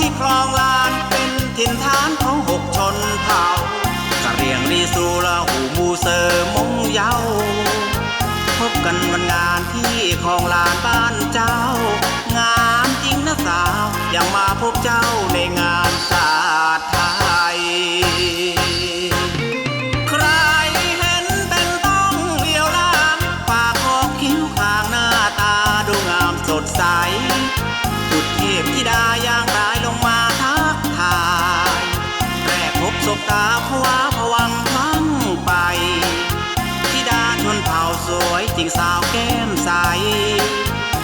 ที่คลองลานเป็นถิ่นฐานของหกชนเผ่ากะเรียงรีสูละหูมูเซอร์มงเยาพบกันวันงานที่คลองลานบ้านเจ้า งานจริงนะสาว ยังมาพบเจ้า จริงสาวแก้มใส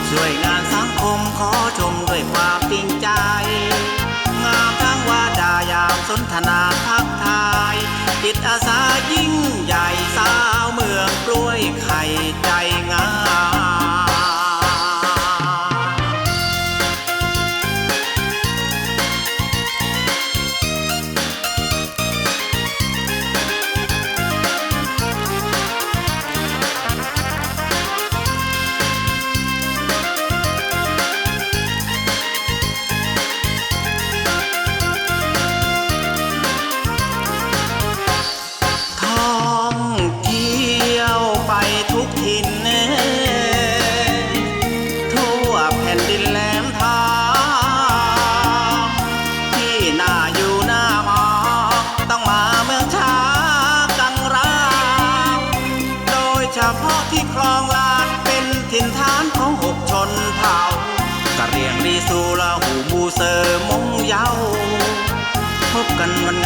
ช่วยงานสังคมขอชมด้วยความจริงใจ งามทั้งวาดายามสนทนาทักทาย จิตอาสา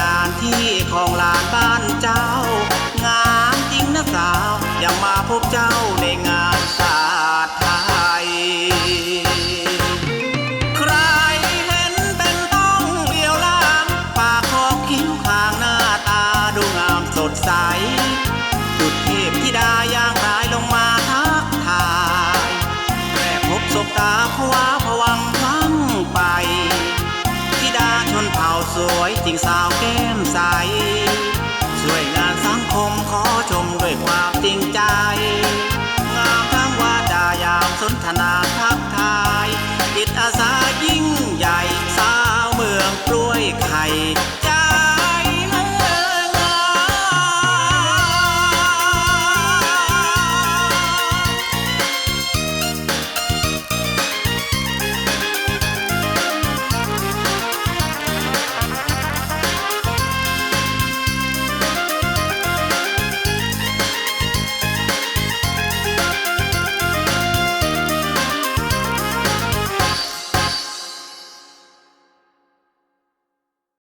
งานที่ของลานบ้านเจ้า งานจริงนะสาว อย่ามาพบเจ้าในงานานสังคมขอจมด้วยความ